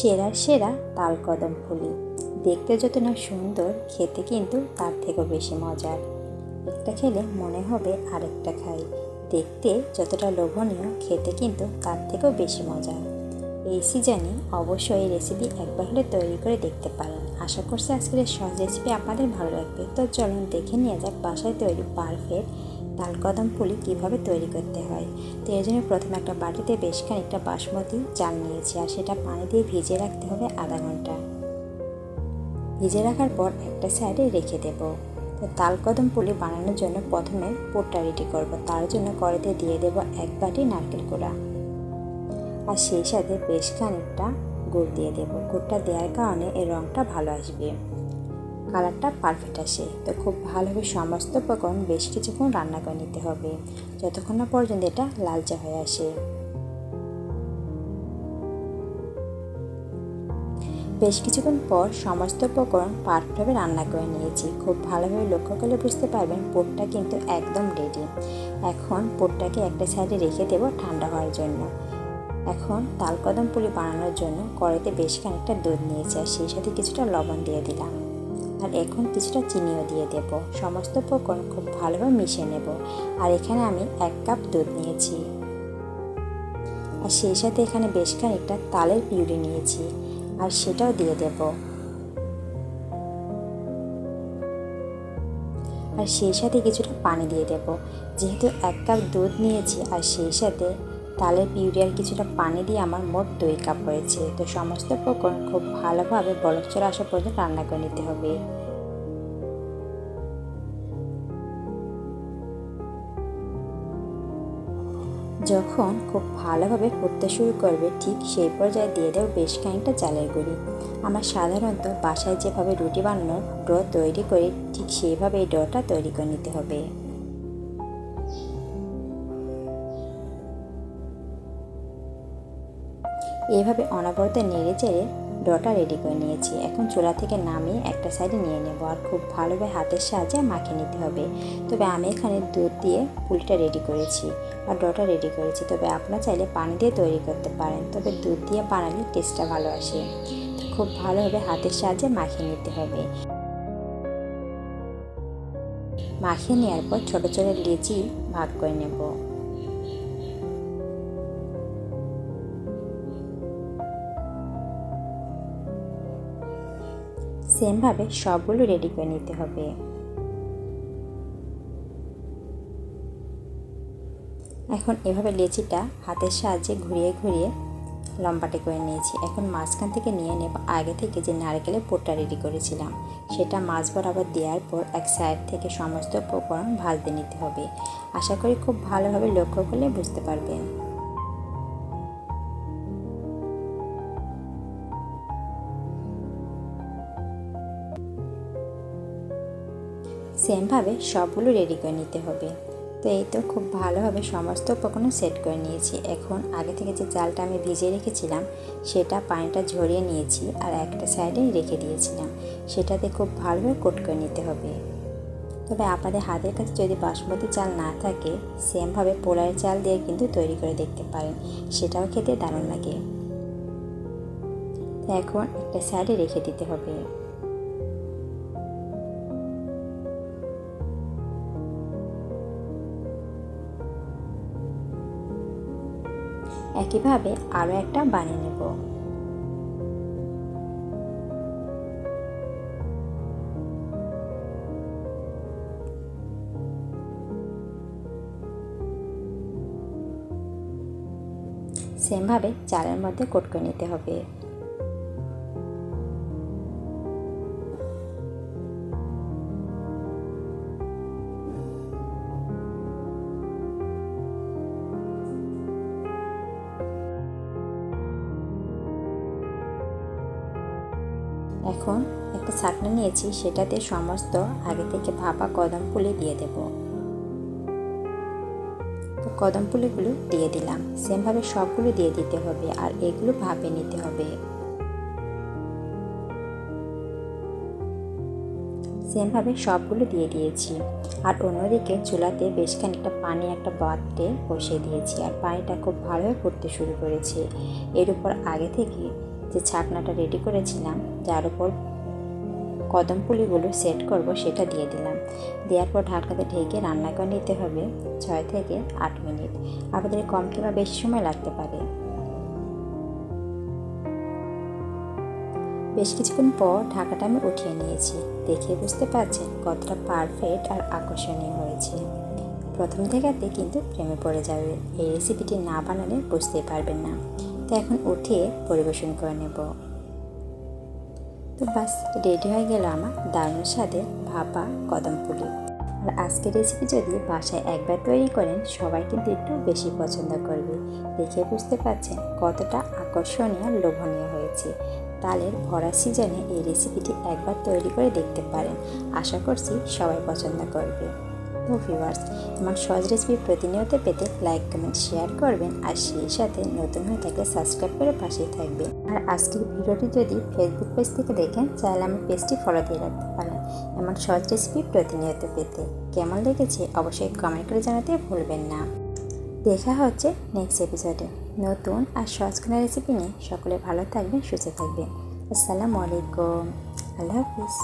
সেরা সেরা তাল কদম ফুলি দেখতে যত না সুন্দর, খেতে কিন্তু তার থেকেও বেশি মজার। একটা খেলে মনে হবে আরেকটা খাই। দেখতে যতটা লোভনীয়, খেতে কিন্তু তার থেকেও বেশি মজার। এই সিজনে অবশ্যই এই রেসিপি একবার হলে তৈরি করে দেখতে পারেন। আশা করছি আজকের সহজ রেসিপি আপনাদের ভালো লাগবে। তো চলুন দেখে নিয়ে যাক বাসায় তৈরি পারফেক্ট তাল কদম পুলি কীভাবে তৈরি করতে হয়? তো এর জন্য প্রথমে একটা বাটিতে বেশ খানিকটা বাসমতি চাল নিয়েছি আর সেটা পানি দিয়ে ভিজে রাখতে হবে আধা ঘণ্টা। ভিজে রাখার পর একটা সাইডে রেখে দেব। তো তাল কদম পুলি বানানোর জন্য প্রথমে পুরটা রেডি করব। তার জন্য কড়াইতে দিয়ে দেব এক বাটি নারকেল কোড়া। আর সেই সাথে বেশ খানিকটা গুড় দিয়ে দেবো। গুড়টা দেওয়ার কারণে এর রঙটা ভালো আসবে। কালারটা পারফেক্ট আসে। তো খুব ভালোভাবে সমস্ত উপকরণ বেশ কিছুক্ষণ রান্না করে নিতে হবে। যতক্ষণ না পর্যন্ত এটা লালচা হয়ে আসে। বেশ কিছুক্ষণ পর সমস্ত উপকরণ পারফেক্টভাবে রান্না করে নিয়েছি। খুব ভালোভাবে লক্ষ্য করলে বুঝতে পারবেন পোটটা কিন্তু একদম রেডি এখন পোটটাকে একটা সাইডে রেখে দেবো ঠান্ডা হওয়ার জন্য। এখন তালকদম পুলি বানানোর জন্য কড়াইতে বেশ খানিকটা দুধ নিয়েছি আর সেই সাথে কিছুটা লবণ দিয়ে দিলাম। আর এখন কিছুটা চিনিও দিয়ে দেব। সমস্ত উপকরণ খুব ভালোভাবে মিশিয়ে নেব। আর এখানে আমি এক কাপ দুধ নিয়েছি। আর সেই সাথে এখানে বেশ খানিকটা তালের পিউরি নিয়েছি। আর সেটাও দিয়ে দেব। আর সেই সাথে কিছুটা পানি দিয়ে দেব। যেহেতু এক কাপ দুধ নিয়েছি, আর সেই সাথে তালের পিউরিয়ার কিছুটা পানি দিয়ে আমার মোট দুই কাপ হয়েছে। তো সমস্ত উপকরণ খুব ভালোভাবে বলক চলে আসা পর্যন্ত রান্না করে নিতে হবে। যখন খুব ভালোভাবে ফুটতে শুরু করবে, ঠিক সেই পর্যায়ে দিয়ে দেবো বেশ খানিকটা চালের গুঁড়ি। আমরা সাধারণত বাসায় যেভাবে রুটি বানানোর ডো তৈরি করি, ঠিক সেইভাবে এই ডোটা তৈরি করে নিতে হবে। এভাবে অনবরত নেড়ে চেড়ে ডটা রেডি করে নিয়েছি। এখন চুলা থেকে নামিয়ে একটা সাইডে নিয়ে নেব। আর খুব ভালোভাবে হাতের সাহায্যে মাখিয়ে নিতে হবে। তবে আমি এখানে দুধ দিয়ে পুলিটা রেডি করেছি আর ডটা রেডি করেছি। তবে আপনারা চাইলে পানি দিয়ে তৈরি করতে পারেন। তবে দুধ দিয়ে বানালে টেস্টটা ভালো আসে। খুব ভালোভাবে হাতের সাহায্যে মাখিয়ে নিতে হবে। মাখিয়ে নেওয়ার পর ছোটো ছোটো লেচি ভাগ করে নেব। সেমভাবে সবগুলো রেডি করে নিতে হবে। এখন এভাবে লেচিটা হাতের সাহায্যে ঘুরিয়ে ঘুরিয়ে লম্বাটে করে নিয়েছি। এখন মাঝখান থেকে নিয়ে নেব। আগে থেকে যে নারকেলের পোটটা রেডি করেছিলাম, সেটা মাছ বরাবর দেওয়ার পর এক সাইড থেকে সমস্ত উপকরণ ভাজতে নিতে হবে। আশা করি খুব ভালোভাবে লক্ষ্য করলে বুঝতে পারবেন। সেমভাবে সবগুলো রেডি করে নিতে হবে। তো এই তো খুব ভালোভাবে সমস্ত উপকরণ সেট করে নিয়েছি। এখন আগে থেকে যে চালটা আমি ভিজিয়ে রেখেছিলাম, সেটা পানিটা ঝরিয়ে নিয়েছি আর একটা সাইডে রেখে দিয়েছিলাম। সেটাতে খুব ভালোভাবে কোট করে নিতে হবে। তবে আপনাদের হাতের কাছে যদি বাসমতি চাল না থাকে সেমভাবে পোলার চাল দিয়ে কিন্তু তৈরি করে দেখতে পারেন। সেটাও খেতে দারুণ লাগে। এখন একটা সাইডে রেখে দিতে হবে। একইভাবে আরও একটা বানিয়ে নেব। সেমভাবে চালের মধ্যে কোট করে নিতে হবে। এখন একটা ছাকনা নিয়েছি সেটাতে সমস্ত আগে থেকে ভাপা কদম ফুলি দিয়ে দেব। তো কদম ফুলিগুলো দিয়ে দিলাম। সেমভাবে সবগুলো দিয়ে দিতে হবে আর এগুলো ভাপে নিতে হবে। সেমভাবে সবগুলো দিয়ে দিয়েছি। আর অন্যদিকে চুলাতে বেশ খানিকটা পানি, একটা পাত্রে বসিয়ে দিয়েছি। আর পানিটা খুব ভালোভাবে ফুটতে শুরু করেছে। এর উপর আগে থেকে যে ছাকনাটা রেডি করেছিলাম, যার উপর কদম পুলিগুলো সেট করব সেটা দিয়ে দিলাম। দেওয়ার পর ঢাকাতে ঢেকে রান্না করে নিতে হবে ছয় থেকে আট মিনিট। আপনাদের কম কিংবা বেশি সময় লাগতে পারে। বেশ কিছুক্ষণ পর ঢাকাটা আমি উঠিয়ে নিয়েছি। দেখে বুঝতে পারছেন কতটা পারফেক্ট আর আকর্ষণীয় হয়েছে। প্রথম দেখাতে কিন্তু প্রেমে পড়ে যাবে। এই রেসিপিটি না বানালে বুঝতেই পারবেন না। তো এখন উঠিয়ে পরিবেশন করে নেব। তো বাস, রেডি হয়ে গেল আমার দারুণ স্বাদের ভাপা কদম পুলি। আর আজকের রেসিপি যদি বাসায় একবার তৈরি করেন, সবাই কিন্তু একটু বেশি পছন্দ করবে। দেখে বুঝতে পারছেন কতটা আকর্ষণীয়, লোভনীয় হয়েছে। তালের ভরা সিজনে এই রেসিপিটি একবার তৈরি করে দেখতে পারেন। আশা করছি সবাই পছন্দ করবে। তো ভিউয়ার্স আমার সহজ রেসিপি প্রতিনিয়ত পেতে লাইক কমেন্ট শেয়ার করবেন আর সেই সাথে নতুন হয়ে থাকলে সাবস্ক্রাইব করে পাশেই থাকবেন। আর আজকের ভিডিওটি যদি ফেসবুক পেজ থেকে দেখেন চাইলে আমার পেজটি ফলো দিয়ে রাখতে পারেন এমন সহজ রেসিপি প্রতিনিয়ত পেতে। কেমন লেগেছে অবশ্যই কমেন্ট করে জানাতে ভুলবেন না। দেখা হচ্ছে নেক্সট এপিসোডে নতুন আর সহজ কোনো রেসিপি নিয়ে সকলে ভালো থাকবেন, সুস্থ থাকবেন। আসসালামু আলাইকুম। আল্লাহ হাফিজ।